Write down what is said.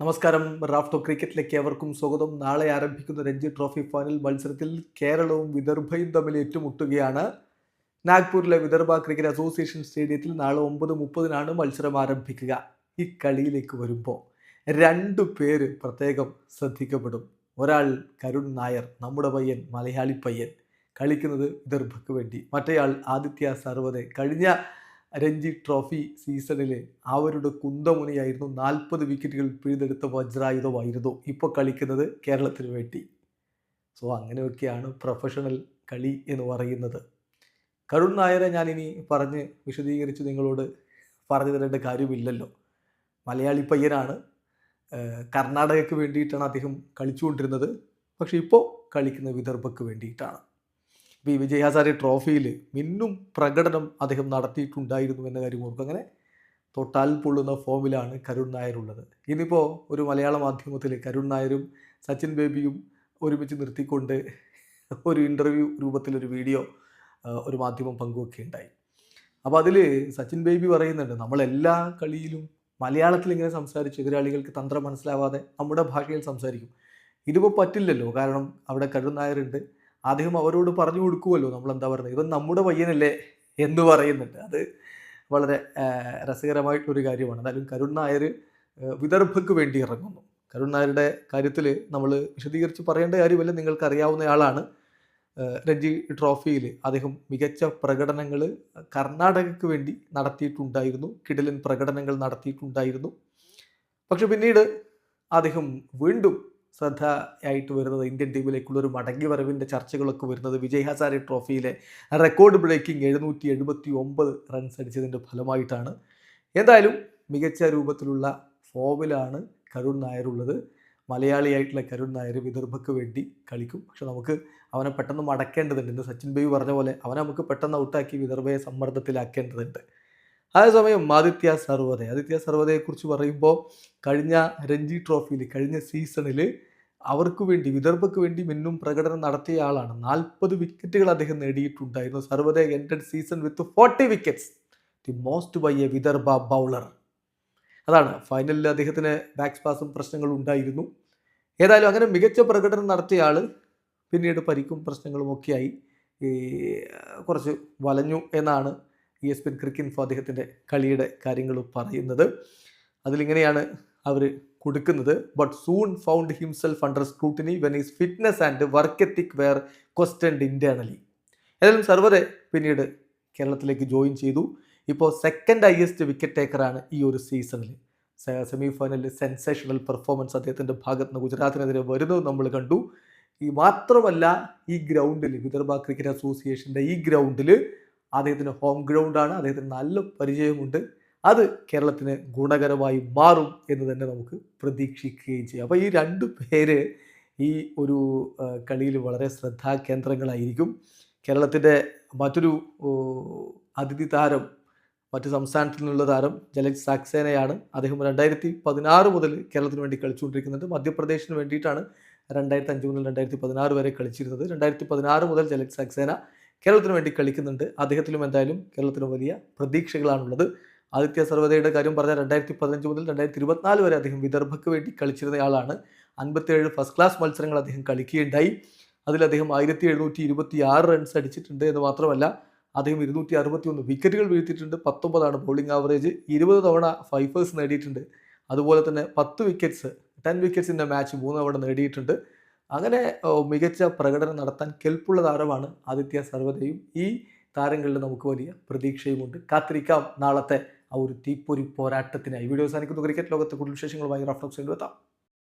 നമസ്കാരം. റാഫ്റ്റോ ക്രിക്കറ്റിലേക്ക് ഏവർക്കും സ്വാഗതം. നാളെ ആരംഭിക്കുന്ന രഞ്ജി ട്രോഫി ഫൈനൽ മത്സരത്തിൽ കേരളവും വിദർഭയും തമ്മിൽ ഏറ്റുമുട്ടുകയാണ്. നാഗ്പൂരിലെ വിദർഭ ക്രിക്കറ്റ് അസോസിയേഷൻ സ്റ്റേഡിയത്തിൽ നാളെ ഒമ്പത് മുപ്പതിനാണ് മത്സരം ആരംഭിക്കുക. ഈ കളിയിലേക്ക് വരുമ്പോൾ രണ്ടു പേര് പ്രത്യേകം ശ്രദ്ധിക്കപ്പെടും. ഒരാൾ കരുൺ നായർ നമ്മുടെ പയ്യൻ മലയാളി പയ്യൻ കളിക്കുന്നത് വിദർഭയ്ക്ക് വേണ്ടി. മറ്റേയാൾ ആദിത്യ സർവതെ കഴിഞ്ഞ രഞ്ജി ട്രോഫി സീസണിലെ അവരുടെ കുന്തമുനിയായിരുന്നു നാൽപ്പത് വിക്കറ്റുകൾ പിഴുതെടുത്ത വജ്രായുധമായിരുന്നു ഇപ്പോൾ കളിക്കുന്നത് കേരളത്തിന് വേണ്ടി. സോ അങ്ങനെയൊക്കെയാണ് പ്രൊഫഷണൽ കളി എന്ന് പറയുന്നത്. കരുൺ നായരെ ഞാനിനി പറഞ്ഞ് വിശദീകരിച്ച് നിങ്ങളോട് പറഞ്ഞു തരേണ്ട കാര്യമില്ലല്ലോ. മലയാളി പയ്യനാണ്. കർണാടകയ്ക്ക് വേണ്ടിയിട്ടാണ് അദ്ദേഹം കളിച്ചുകൊണ്ടിരുന്നത്. പക്ഷേ ഇപ്പോൾ കളിക്കുന്ന വിദർഭയ്ക്ക് വേണ്ടിയിട്ടാണ്. ഈ വിജയ് ഹസാരെ ട്രോഫിയിൽ മിന്നും പ്രകടനം അദ്ദേഹം നടത്തിയിട്ടുണ്ടായിരുന്നു എന്ന കാര്യം ഓർക്കും അങ്ങനെ തൊട്ടാൽ പൊള്ളുന്ന ഫോമിലാണ് കരുൺ നായർ ഉള്ളത്. ഇന്നിപ്പോൾ ഒരു മലയാള മാധ്യമത്തിൽ കരുൺ നായരും സച്ചിൻ ബേബിയും ഒരുമിച്ച് നിർത്തിക്കൊണ്ട് ഒരു ഇന്റർവ്യൂ രൂപത്തിലൊരു വീഡിയോ ഒരു മാധ്യമം പങ്കുവെക്കുകയുണ്ടായി അപ്പോൾ അതിൽ സച്ചിൻ ബേബി പറയുന്നുണ്ട് നമ്മളെല്ലാ കളിയിലും മലയാളത്തിൽ ഇങ്ങനെ സംസാരിച്ച് എതിരാളികൾക്ക് തന്ത്രം മനസ്സിലാവാതെ നമ്മുടെ ഭാഷയിൽ സംസാരിക്കും. ഇതിപ്പോൾ പറ്റില്ലല്ലോ. കാരണം അവിടെ കരുൺ നായരുണ്ട് അദ്ദേഹം അവരോട് പറഞ്ഞു കൊടുക്കുമല്ലോ നമ്മൾ എന്താ പറയുന്നത്? ഇവൻ നമ്മുടെ പയ്യനല്ലേ എന്ന് പറയുന്നുണ്ട്. അത് വളരെ രസകരമായിട്ടൊരു കാര്യമാണ്. എന്തായാലും കരുൺ നായർ വിദർഭയ്ക്ക് വേണ്ടി ഇറങ്ങുന്നു. കരുൺ നായരുടെ കാര്യത്തിൽ നമ്മൾ വിശദീകരിച്ച് പറയേണ്ട കാര്യമല്ല നിങ്ങൾക്ക് അറിയാവുന്ന ആളാണ്. ആ, രഞ്ജി ട്രോഫിയിൽ അദ്ദേഹം മികച്ച പ്രകടനങ്ങൾ കർണാടകയ്ക്ക് വേണ്ടി നടത്തിയിട്ടുണ്ടായിരുന്നു. കിടലിൻ പ്രകടനങ്ങൾ നടത്തിയിട്ടുണ്ടായിരുന്നു. പക്ഷെ പിന്നീട് അദ്ദേഹം വീണ്ടും ശ്രദ്ധയായിട്ട് വരുന്നത് ഇന്ത്യൻ ടീമിലേക്കുള്ള ഒരു മടങ്ങി വരവിന്റെ ചർച്ചകളൊക്കെ വരുന്നത്. വിജയ് ഹസാരെ ട്രോഫിയിലെ റെക്കോർഡ് ബ്രേക്കിംഗ് എഴുന്നൂറ്റി എഴുപത്തി ഒമ്പത് റൺസ് അടിച്ചതിന്റെ ഫലമായിട്ടാണ്. എന്തായാലും മികച്ച രൂപത്തിലുള്ള ഫോമിലാണ് കരുൺ നായരുള്ളത്. മലയാളിയായിട്ടുള്ള കരുൺ നായർ വിദർഭയ്ക്ക് വേണ്ടി കളിക്കും. പക്ഷെ നമുക്ക് അവനെ പെട്ടെന്ന് മടക്കേണ്ടതുണ്ട്. ഇന്ന് സച്ചിൻ ബേബി പറഞ്ഞ പോലെ അവനെ നമുക്ക് പെട്ടെന്ന് ഔട്ടാക്കി വിദർഭയെ സമ്മർദ്ദത്തിലാക്കേണ്ടതുണ്ട്. അതേസമയം ആദിത്യ സർവതെ ആദിത്യ സർവതയെക്കുറിച്ച് പറയുമ്പോൾ കഴിഞ്ഞ രഞ്ജി ട്രോഫിയിൽ കഴിഞ്ഞ സീസണിൽ അവർക്ക് വേണ്ടി വിദർഭയ്ക്ക് വേണ്ടി മിന്നും പ്രകടനം നടത്തിയ ആളാണ്. നാൽപ്പത് വിക്കറ്റുകൾ അദ്ദേഹം നേടിയിട്ടുണ്ടായിരുന്നു. Sarwate ended season with forty wickets the most by a Vidarbha bowler അതാണ്. ഫൈനലിൽ അദ്ദേഹത്തിന് ബാക്സ് പാസും പ്രശ്നങ്ങളും ഉണ്ടായിരുന്നു. ഏതായാലും അങ്ങനെ മികച്ച പ്രകടനം നടത്തിയ ആൾ പിന്നീട് പരിക്കും പ്രശ്നങ്ങളും ഒക്കെയായി. കുറച്ച് വലഞ്ഞു എന്നാണ് ഇ എസ് പിൻ ക്രിക്കിൻഫോ അദ്ദേഹത്തിന്റെ കളിയുടെ കാര്യങ്ങൾ പറയുന്നത്. അതിലിങ്ങനെയാണ് അവർ കൊടുക്കുന്നത്. But soon found himself under scrutiny when his fitness and work ethic were questioned internally ഏതായാലും സർവറെ പിന്നീട് കേരളത്തിലേക്ക് ജോയിൻ ചെയ്തു. ഇപ്പോൾ സെക്കൻഡ് ഹയസ്റ്റ് വിക്കറ്റ് ടേക്കറാണ് ഈ ഒരു സീസണിൽ സെമി ഫൈനലിൽ സെൻസേഷണൽ പെർഫോമൻസ് അദ്ദേഹത്തിന്റെ ഭാഗത്ത് നിന്ന് ഗുജറാത്തിനെതിരെ വരുന്നത് നമ്മൾ കണ്ടു. ഈ മാത്രമല്ല ഈ ഗ്രൗണ്ടിൽ വിദർഭ ക്രിക്കറ്റ് അസോസിയേഷന്റെ ഈ ഗ്രൗണ്ടിൽ അദ്ദേഹത്തിന് ഹോം ഗ്രൗണ്ടാണ് അദ്ദേഹത്തിന് നല്ല പരിചയമുണ്ട്. അത് കേരളത്തിന് ഗുണകരമായി മാറും എന്ന് തന്നെ നമുക്ക് പ്രതീക്ഷിക്കുകയും ചെയ്യാം. അപ്പോൾ ഈ രണ്ട് പേര് ഈ ഒരു കളിയിൽ വളരെ ശ്രദ്ധാകേന്ദ്രങ്ങളായിരിക്കും കേരളത്തിന്റെ മറ്റൊരു അതിഥി താരം മറ്റ് സംസ്ഥാനത്തിൽ നിന്നുള്ള താരം ജലജ് സാക്സേനയാണ്. അദ്ദേഹം രണ്ടായിരത്തി പതിനാറ് മുതൽ കേരളത്തിന് വേണ്ടി കളിച്ചുകൊണ്ടിരിക്കുന്നുണ്ട്. മധ്യപ്രദേശിന് വേണ്ടിയിട്ടാണ് രണ്ടായിരത്തി അഞ്ച് മുതൽ രണ്ടായിരത്തി പതിനാറ് വരെ കളിച്ചിരുന്നത്. രണ്ടായിരത്തി പതിനാറ് മുതൽ ജലജ് സാക്സേന കേരളത്തിന് വേണ്ടി കളിക്കുന്നുണ്ട്. അദ്ദേഹത്തിലും എന്തായാലും കേരളത്തിന് വലിയ പ്രതീക്ഷകളാണുള്ളത്. ആദിത്യ സർവതയുടെ കാര്യം പറഞ്ഞാൽ രണ്ടായിരത്തി പതിനഞ്ച് മുതൽ രണ്ടായിരത്തി ഇരുപത്തിനാല് വരെ അദ്ദേഹം വിദർഭയ്ക്ക് വേണ്ടി കളിച്ചിരുന്നയാളാണ് അൻപത്തിയേഴ് ഫസ്റ്റ് ക്ലാസ് മത്സരങ്ങൾ അദ്ദേഹം കളിക്കുകയുണ്ടായി. അതിൽ അദ്ദേഹം ആയിരത്തി എഴുന്നൂറ്റി ഇരുപത്തി ആറ് റൺസ് അടിച്ചിട്ടുണ്ട് എന്ന് മാത്രമല്ല അദ്ദേഹം ഇരുന്നൂറ്റി അറുപത്തി ഒന്ന് വിക്കറ്റുകൾ വീഴ്ത്തിയിട്ടുണ്ട്. പത്തൊമ്പതാണ് ബോളിംഗ് ആവറേജ് ഇരുപത് തവണ ഫൈഫേഴ്സ് നേടിയിട്ടുണ്ട്. അതുപോലെ തന്നെ പത്ത് വിക്കറ്റ്സ് ടെൻ വിക്കറ്റ്സിന്റെ മാച്ച് മൂന്ന് തവണ നേടിയിട്ടുണ്ട്. അങ്ങനെ മികച്ച പ്രകടനം നടത്താൻ കെൽപ്പുള്ള താരമാണ് ആദിത്യ സർവതയും ഈ താരങ്ങളിൽ നമുക്ക് വലിയ പ്രതീക്ഷയുമുണ്ട്. കാത്തിരിക്കാം നാളത്തെ ആ ഒരു തീപ്പൊരി പോരാട്ടത്തിനായി. വീഡിയോ അവസാനിക്കുന്നു. ക്രിക്കറ്റ് ലോകത്തെ കൂടുതൽ വിശേഷങ്ങളുമായി റഫ്ലക്സ് എത്താം